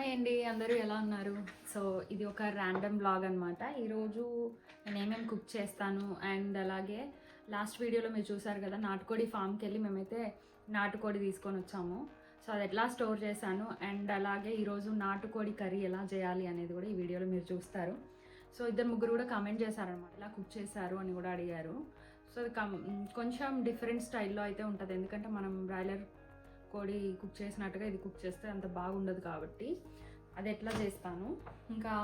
Hi అండి అందరూ ఎలా ఉన్నారు? సో ఇది ఒక ర్యాండమ్ బ్లాగ్ అనమాట ఈరోజు నేను ఏమేమి కుక్ చేస్తాను అండ్ అలాగే లాస్ట్ వీడియోలో మీరు చూసారు కదా నాటుకోడి ఫామ్కి వెళ్ళి మేమైతే నాటుకోడి తీసుకొని వచ్చాము. సో అది ఎట్లా స్టోర్ చేశాను అండ్ అలాగే ఈరోజు నాటుకోడి కర్రీ ఎలా చేయాలి అనేది కూడా ఈ వీడియోలో మీరు చూస్తారు. సో ఇద్దరు ముగ్గురు కూడా కమెంట్ చేశారనమాట ఇలా కుక్ చేశారు అని కూడా అడిగారు. సో అది కం- కొంచెం డిఫరెంట్ స్టైల్లో అయితే ఉంటుంది. ఎందుకంటే మనం బ్రాయిలర్ కోడి కుక్ చేసినట్టుగా ఇది కుక్ చేస్తే అంత బాగుండదు కాబట్టి అది ఎట్లా చేస్తాను. ఇంకా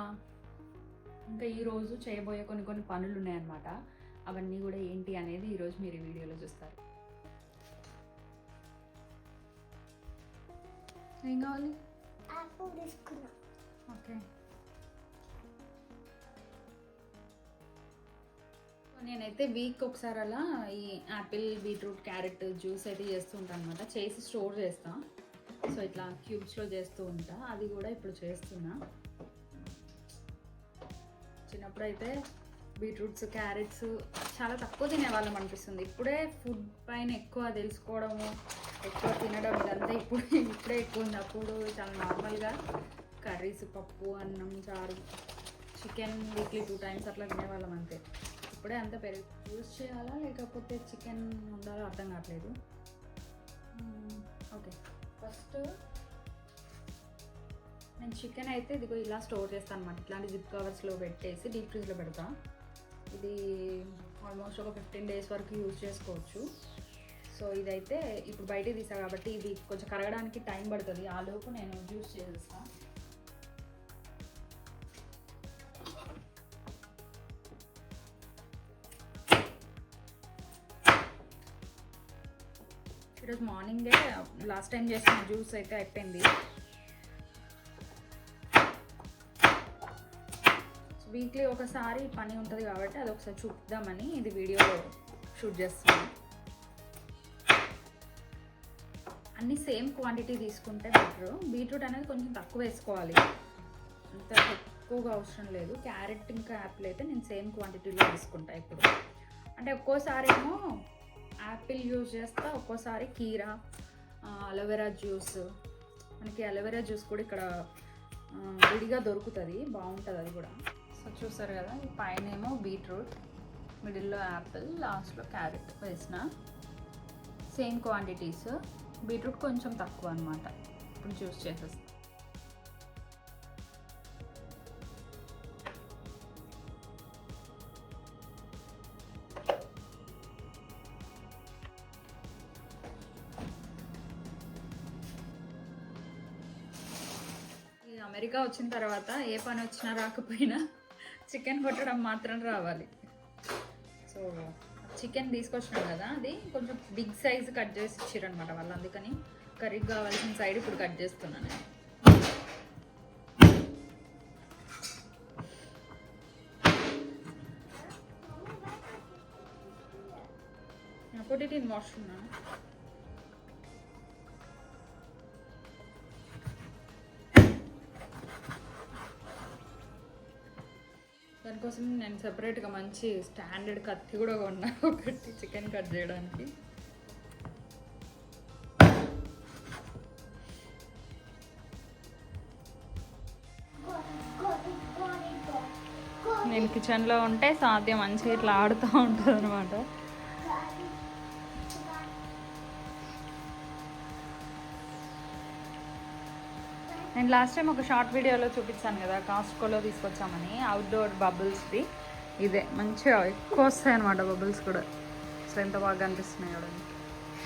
ఇంకా ఈరోజు చేయబోయే కొన్ని కొన్ని పనులు ఉన్నాయన్నమాట. అవన్నీ కూడా ఏంటి అనేది ఈరోజు మీరు వీడియోలో చూస్తారు. ఏం కావాలి? నేనైతే వీక్ ఒకసారి అలా ఈ యాపిల్ బీట్రూట్ క్యారెట్ జ్యూస్ అయితే చేస్తూ ఉంటాను అనమాట చేసి స్టోర్ చేస్తా. సో ఇట్లా క్యూబ్స్లో చేస్తూ ఉంటా. అది కూడా ఇప్పుడు చేస్తున్నా. చిన్నప్పుడు అయితే బీట్రూట్స్ క్యారెట్స్ చాలా తక్కువ తినేవాళ్ళం అనిపిస్తుంది. ఇప్పుడే ఫుడ్ పైన ఎక్కువ తెలుసుకోవడము ఎక్కువ తినడం ఇదంతా ఇప్పుడు ఇప్పుడే ఎక్కువ ఉంది. అప్పుడు చాలా నార్మల్గా కర్రీస్ పప్పు అన్నం చారు చికెన్ వీక్లీ టూ టైమ్స్ అట్లా తినేవాళ్ళం అంతే. ఇప్పుడే అంత పెరుగు. యూస్ చేయాలా లేకపోతే చికెన్ ఉండాలో అర్థం కావట్లేదు? ఓకే. ఫస్ట్ నేను చికెన్ అయితే ఇదిగో ఇలా స్టోర్ చేస్తాను అనమాట ఇట్లాంటి జిప్ కవర్స్లో పెట్టేసి డీప్ ఫ్రిడ్జ్లో పెడతా. ఇది ఆల్మోస్ట్ ఒక ఫిఫ్టీన్ డేస్ వరకు యూజ్ చేసుకోవచ్చు. సో ఇదైతే ఇప్పుడు బయటికి తీసా కాబట్టి ఇది కొంచెం కరగడానికి టైం పడుతుంది. ఆ లోపు నేను జ్యూస్ చేసేస్తాను ఈరోజు మార్నింగే లాస్ట్ టైం చేసిన జ్యూస్ అయితే అయిపోయింది. వీక్లీ ఒకసారి పని ఉంటుంది కాబట్టి అది ఒకసారి చూద్దామని ఇది వీడియో షూట్ చేస్తున్నాను. అన్ని సేమ్ క్వాంటిటీ తీసుకుంటే బెటర్. బీట్రూట్ అనేది కొంచెం తక్కువ వేసుకోవాలి. అంత ఎక్కువగా అవసరం లేదు. క్యారెట్ ఇంకా యాపిల్ అయితే నేను సేమ్ క్వాంటిటీలో తీసుకుంటా ఇప్పుడు. అంటే ఒక్కోసారి ఏమో యాపిల్ యూజ్ చేస్తా ఒక్కోసారి కీరా అలోవెరా జ్యూస్. మనకి అలోవెరా జ్యూస్ కూడా ఇక్కడ విడిగా దొరుకుతుంది బాగుంటుంది అది కూడా. సో చూసారు కదా ఈ పైన ఏమో బీట్రూట్ మిడిల్లో యాపిల్ లాస్ట్లో క్యారెట్ వేసిన. Same quantities. బీట్రూట్ కొంచెం తక్కువ అనమాట ఇప్పుడు జ్యూస్ చేసేస్తాను ఈ వచ్చిన తర్వాత ఏ పని వచ్చినా రాకపోయినా చికెన్ కొట్టడం మాత్రం రావాలి. సో చికెన్ తీసుకొచ్చినాం కదా అది కొంచెం బిగ్ సైజ్ కట్ చేసి ఇచ్చారనమాట వాళ్ళు. అందుకని కర్రీకి కావాల్సిన సైడ్ ఇప్పుడు కట్ చేస్తున్నాను. నేను. ఒకటి నేను వాడుతున్నాను దానికోసం నేను సెపరేట్గా మంచి స్టాండర్డ్ కత్తి కూడా కొన్నా. ఒకటి చికెన్ కట్ చేయడానికి. నేను కిచెన్లో ఉంటే సాధ్యం మంచిగా ఇట్లా ఆడుతూ ఉంటుంది అనమాట నేను లాస్ట్ టైం ఒక షార్ట్ వీడియోలో చూపించాను కదా కాస్ట్కోలో తీసుకొచ్చామని అవుట్డోర్ బబుల్స్ది ఇదే మంచిగా ఎక్కువ వస్తాయి అనమాట బబుల్స్ కూడా. సో ఎంత బాగా అనిపిస్తున్నాయి చూడండి.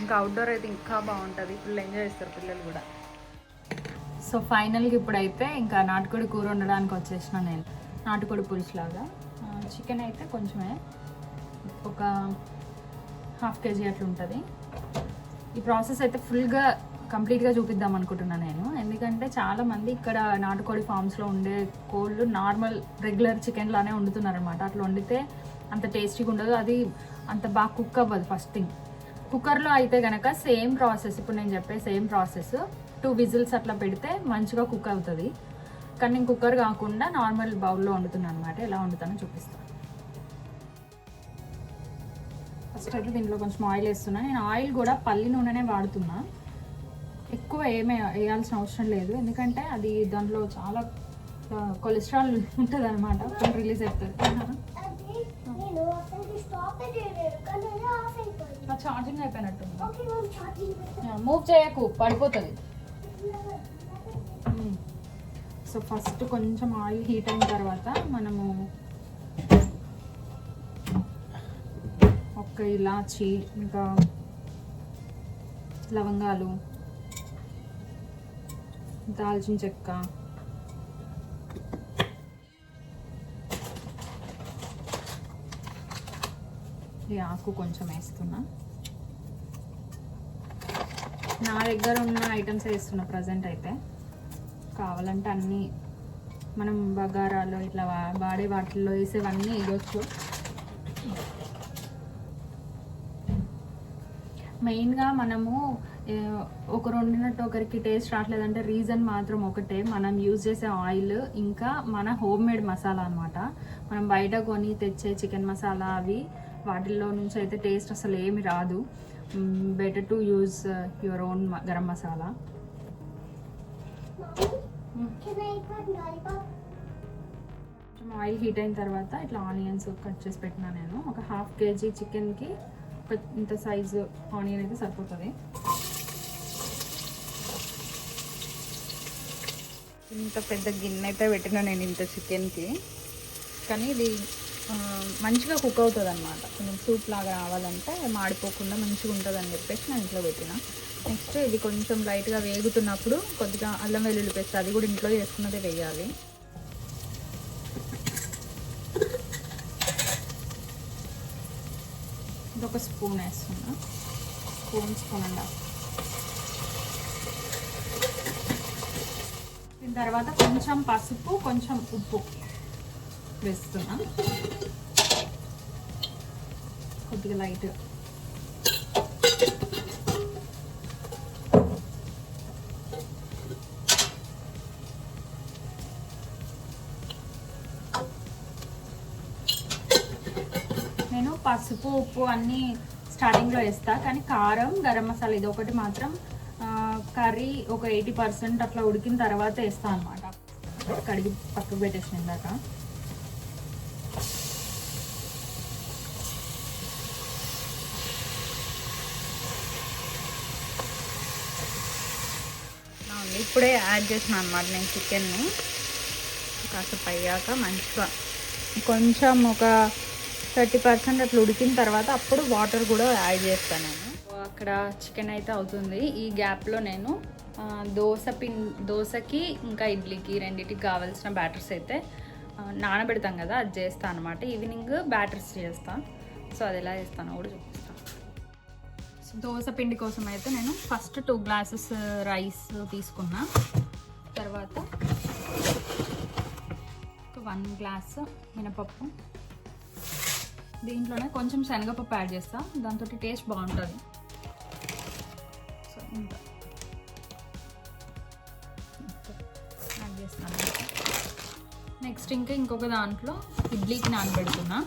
ఇంకా అవుట్డోర్ అయితే ఇంకా బాగుంటుంది. ఫుల్ ఎంజాయ్ చేస్తారు పిల్లలు కూడా. సో ఫైనల్గా ఇప్పుడైతే ఇంకా నాటుకోడి కూర వండడానికి వచ్చేసిన నేను. నాటుకోడి పులుసులాగా. చికెన్ అయితే కొంచెమే. ఒక హాఫ్ కేజీ అట్లా ఉంటుంది ఈ ప్రాసెస్ అయితే ఫుల్గా కంప్లీట్గా చూపిద్దాం అనుకుంటున్నాను నేను. ఎందుకంటే చాలామంది ఇక్కడ నాటుకోడి ఫామ్స్లో ఉండే కోళ్ళు నార్మల్ రెగ్యులర్ చికెన్ లానే అట్లా వండితే అంత టేస్టీగా ఉండదు. అది అంత బాగా కుక్ అవ్వదు ఫస్ట్ థింగ్ కుక్కర్లో అయితే కనుక సేమ్ ప్రాసెస్ ఇప్పుడు నేను చెప్పే సేమ్ ప్రాసెస్ టూ విజిల్స్ అట్లా పెడితే మంచిగా కుక్ అవుతుంది. కానీ నేను కుక్కర్ కాకుండా నార్మల్ బౌల్లో వండుతున్నాను అనమాట ఎలా వండుతానో చూపిస్తాను. ఫస్ట్ అయితే దీంట్లో కొంచెం ఆయిల్ వేస్తున్నా. నేను ఆయిల్ కూడా పల్లి నూనెనే వాడుతున్నాను ఎక్కువ ఏమీ వేయాల్సిన అవసరం లేదు. ఎందుకంటే అది దాంట్లో చాలా కొలెస్ట్రాల్ ఉంటుంది అనమాట రిలీజ్ అవుతుంది ఛార్జింగ్ పెడతాం మూవ్ చేయకు పడిపోతుంది. సో ఫస్ట్ కొంచెం ఆయిల్ హీట్ అయిన తర్వాత మనము ఒక్క ఇలాచి ఇంకా లవంగాలు దాల్చిన చెక్క. ఈ ఆకు కొంచెం వేస్తున్నా. నా దగ్గర ఉన్న ఐటమ్స్ వేస్తున్నా ప్రజెంట్ అయితే. కావాలంటే అన్నీ మనం బగారాలు ఇట్లా వాడే వాటిల్లో వేసేవన్నీ వేయొచ్చు. మెయిన్గా మనము ఏ, ఒకరు వండినట్టు ఒకరికి టేస్ట్ రావట్లేదంటే రీజన్ మాత్రం ఒకటే. మనం యూజ్ చేసే ఆయిల్ ఇంకా మన హోమ్ మేడ్ మసాలా అనమాట మనం బయట కొని తెచ్చే చికెన్ మసాలా అవి వాటిల్లో నుంచి అయితే టేస్ట్ అసలు ఏమి రాదు. Better to use your own garam masala. Oil heat అయిన తర్వాత ఇట్లా ఆనియన్స్ కట్ చేసి పెట్టినా నేను. ఒక హాఫ్ కేజీ చికెన్కి ఇంత సైజు ఆనియన్ అయితే సరిపోతుంది. ఇంత పెద్ద గిన్నె అయితే పెట్టినా నేను ఇంత చికెన్కి. కానీ ఇది మంచిగా కుక్ అవుతుంది అనమాట కొంచెం సూప్ లాగా రావాలంటే మాడిపోకుండా మంచిగా ఉంటుంది అని చెప్పేసి నేను ఇంట్లో పెట్టిన. నెక్స్ట్ ఇది కొంచెం లైట్గా వేగుతున్నప్పుడు కొద్దిగా అల్లం వెల్లుల్లి పేస్ట్ అది కూడా ఇంట్లో చేసుకున్నదే వేయాలి. ఇది ఒక స్పూన్ వేస్తున్నా. స్పూన్ స్పూన్ అండి హాఫ్ దీని తర్వాత కొంచెం పసుపు కొంచెం ఉప్పు. వేస్తున్నా. కొద్దిగా లైట్. నేను పసుపు ఉప్పు అన్నీ స్టార్టింగ్లో వేస్తా కానీ కారం గరం మసాలా ఇది ఒకటి మాత్రం కర్రీ ఒక ఎయిటీ పర్సెంట్ అట్లా ఉడికిన తర్వాత వేస్తా అనమాట కడిగి పక్కకు పెట్టేసిన ఇందాక. అవును, ఇప్పుడే యాడ్ చేసిన అనమాట నేను చికెన్ని. కాసేపు అయ్యాక మంచిగా కొంచెం ఒక థర్టీ పర్సెంట్ అట్లా ఉడికిన తర్వాత అప్పుడు వాటర్ కూడా యాడ్ చేస్తాను నేను. అక్కడ చికెన్ అయితే అవుతుంది. ఈ గ్యాప్లో నేను దోశ పిన్ దోశకి ఇంకా ఇడ్లీకి రెండింటికి కావాల్సిన బ్యాటర్స్ అయితే నానబెడతాం కదా అది చేస్తాను అనమాట ఈవినింగ్ బ్యాటర్స్ చేస్తాను సో అది ఎలా చేస్తానో కూడా చూపిస్తాను సో దోశ పిండి కోసం అయితే నేను ఫస్ట్ టూ గ్లాసెస్ రైస్ తీసుకున్నా. తర్వాత ఒక వన్ గ్లాస్ మినపప్పు. దీంట్లోనే కొంచెం శనగపప్పు యాడ్ చేస్తాను దాంతో టేస్ట్ బాగుంటుంది. యాడ్ చేస్తాను. నెక్స్ట్ ఇంకా ఇంకొక దాంట్లో ఇడ్లీకి నానబెడుతున్నా.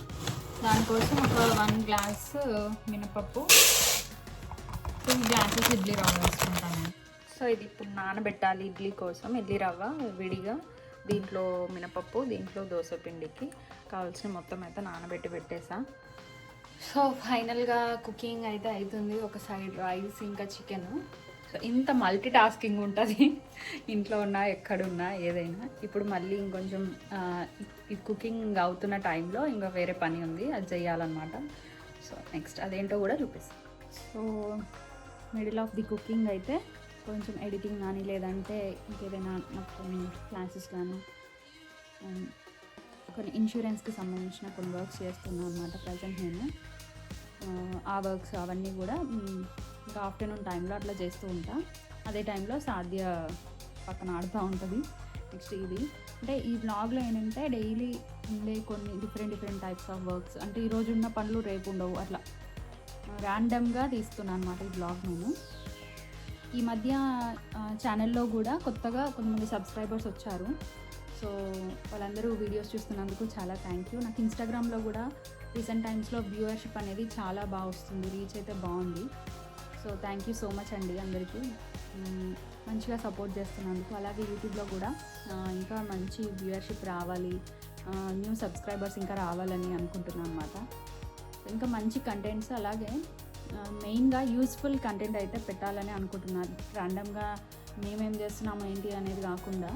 దానికోసం ఒక వన్ గ్లాస్ మినపప్పు టూ గ్లాసెస్ ఇడ్లీ రవ్వ వేసుకుంటాను సో ఇది ఇప్పుడు నానబెట్టాలి ఇడ్లీ కోసం. ఇడ్లీ రవ్వ విడిగా దీంట్లో మినపప్పు దీంట్లో దోశ పిండికి కావాల్సిన మొత్తం అయితే నానబెట్టి పెట్టేసా. సో ఫైనల్గా కుకింగ్ అయితే అవుతుంది ఒక సైడ్ రైస్ ఇంకా చికెన్. సో ఇంత మల్టీ టాస్కింగ్ ఉంటుంది. ఇంట్లో ఉన్నా ఎక్కడున్నా ఏదైనా. ఇప్పుడు మళ్ళీ ఇంకొంచెం ఈ కుకింగ్ అవుతున్న టైంలో ఇంకా వేరే పని ఉంది. అది చేయాలన్నమాట సో నెక్స్ట్ అదేంటో కూడా చూపిస్తాను so middle of the cooking అయితే కొంచెం ఎడిటింగ్ కానీ లేదంటే ఇంకేదైనా మొత్తం కొన్ని క్లాసెస్ కానీ అండ్ కొన్ని ఇన్సూరెన్స్కి సంబంధించిన కొన్ని వర్క్స్ చేస్తున్నాను అనమాట ప్రజెంట్ నేను. ఆ, వర్క్స్ అవన్నీ కూడా ఇంకా ఆఫ్టర్నూన్ టైంలో అట్లా చేస్తూ ఉంటా. అదే టైంలో సాధ్య పక్కన ఆడుతూ ఉంటుంది నెక్స్ట్ ఇది. అంటే ఈ బ్లాగ్లో ఏంటంటే డైలీ ఉండే కొన్ని different different types of works. అంటే ఈరోజు ఉన్న పనులు రేపు ఉండవు అట్లా. ర్యాండమ్గా తీస్తున్నాను అనమాట ఈ బ్లాగ్ నేను. ఈ మధ్య ఛానల్లో కూడా కొత్తగా కొంతమంది సబ్స్క్రైబర్స్ వచ్చారు. సో వాళ్ళందరూ వీడియోస్ చూస్తున్నందుకు చాలా థ్యాంక్ యూ నాకు ఇన్స్టాగ్రామ్లో కూడా రీసెంట్ టైమ్స్లో వ్యూవర్షిప్ అనేది చాలా బాగా వస్తుంది. రీచ్ అయితే బాగుంది. So thank you so much అండి అందరికీ. మంచిగా సపోర్ట్ చేస్తున్నందుకు. అలాగే యూట్యూబ్లో కూడా ఇంకా మంచి వ్యూవర్షిప్ రావాలి. న్యూ సబ్స్క్రైబర్స్ ఇంకా రావాలని అనుకుంటున్నాను అనమాట ఇంకా మంచి కంటెంట్స్ అలాగే మెయిన్గా యూస్ఫుల్ కంటెంట్ అయితే పెట్టాలని అనుకుంటున్నాను. ర్యాండమ్గా మేమేం చేస్తున్నాము ఏంటి అనేది కాకుండా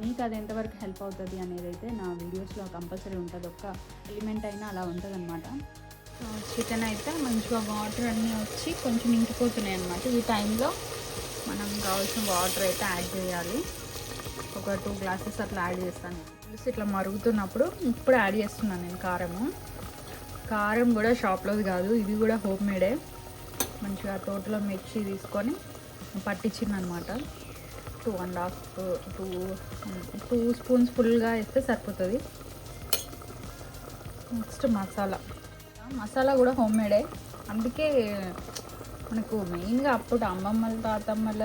మీకు అది ఎంతవరకు హెల్ప్ అవుతుంది అనేది అయితే నా వీడియోస్లో కంపల్సరీ ఉంటుంది. ఒక్క ఎలిమెంట్ అయినా అలా ఉంటుంది అనమాట చికెన్ అయితే మంచిగా వాటర్ అన్నీ వచ్చి కొంచెం ఇంకిపోతున్నాయి అనమాట ఈ టైంలో మనం కావాల్సిన వాటర్ అయితే యాడ్ చేయాలి. ఒక టూ గ్లాసెస్ అట్లా యాడ్ చేస్తాను. పులుసు ఇట్లా మరుగుతున్నప్పుడు ఇప్పుడు యాడ్ చేస్తున్నాను నేను కారము. కారం కూడా షాప్లోది కాదు ఇది కూడా హోమ్ మేడే మంచిగా తోటలో మిర్చి తీసుకొని పట్టించింది అనమాట two and half two two spoons ఫుల్గా వేస్తే సరిపోతుంది. నెక్స్ట్ మసాలా. మసాలా కూడా హోమ్ మేడే అందుకే మనకు మెయిన్గా అప్పుడు అమ్మమ్మల తాతమ్మల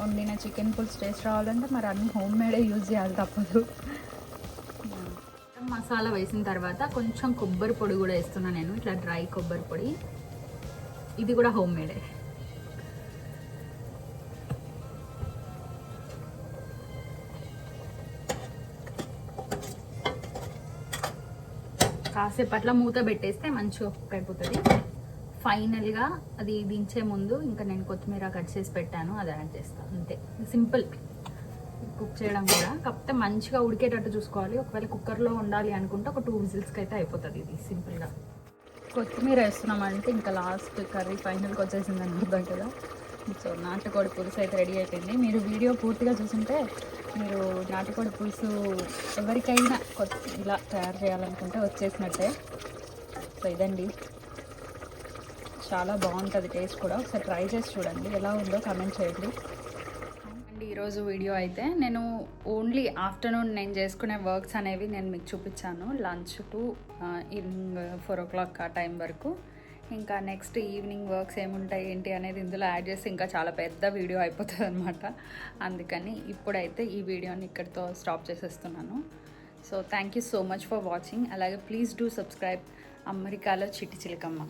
వండిన చికెన్ పులుసు టేస్ట్ రావాలంటే మరి అన్ని హోమ్ మేడే యూజ్ చేయాలి తప్పదు. మసాలా వేసిన తర్వాత కొంచెం కొబ్బరి పొడి కూడా వేస్తున్నాను నేను. ఇట్లా డ్రై కొబ్బరి పొడి. ఇది కూడా హోమ్ మేడే కాసేపు అట్లా మూత పెట్టేస్తే మంచిగా కుక్ అయిపోతుంది. ఫైనల్గా అది దించే ముందు ఇంకా నేను కొత్తిమీర కట్ చేసి పెట్టాను అది యాడ్ చేస్తాను అంతే. సింపుల్ కుక్ చేయడం కూడా. కాకపోతే మంచిగా ఉడికేటట్టు చూసుకోవాలి. ఒకవేళ కుక్కర్లో ఉండాలి అనుకుంటే ఒక టూ విజిల్స్కి అయితే అయిపోతుంది ఇది సింపుల్గా కొత్తిమీర వేస్తున్నామంటే ఇంకా లాస్ట్ కర్రీ ఫైనల్కి వచ్చేసిందని అర్థం కదా. సో నాటుకోడి పులుసు అయితే రెడీ అయిపోయింది. మీరు వీడియో పూర్తిగా చూసుంటే మీరు నాటుకోడి పులుసు ఎవరికైనా కొత్త ఇలా తయారు చేయాలనుకుంటే వచ్చేసినట్టే. సో ఇదండి. చాలా బాగుంటుంది టేస్ట్ కూడా. ఒకసారి ట్రై చేసి చూడండి. ఎలా ఉందో కమెంట్ చేయండి. అండ్ ఈరోజు వీడియో అయితే నేను ఓన్లీ ఆఫ్టర్నూన్ నేను చేసుకునే వర్క్స్ అనేవి నేను మీకు చూపించాను. Lunch to evening four o'clock ఆ టైం వరకు. ఇంకా నెక్స్ట్ ఈవినింగ్ వర్క్స్ ఏముంటాయి ఏంటి అనేది ఇందులో యాడ్ చేసి ఇంకా చాలా పెద్ద వీడియో అయిపోతుంది అనమాట అందుకని ఇప్పుడైతే ఈ వీడియోని ఇక్కడితో స్టాప్ చేసేస్తున్నాను. So thank you so much for watching అలాగే ప్లీజ్ డూ సబ్స్క్రైబ్ అమెరికాలో చిట్టి చిలకమ్మ.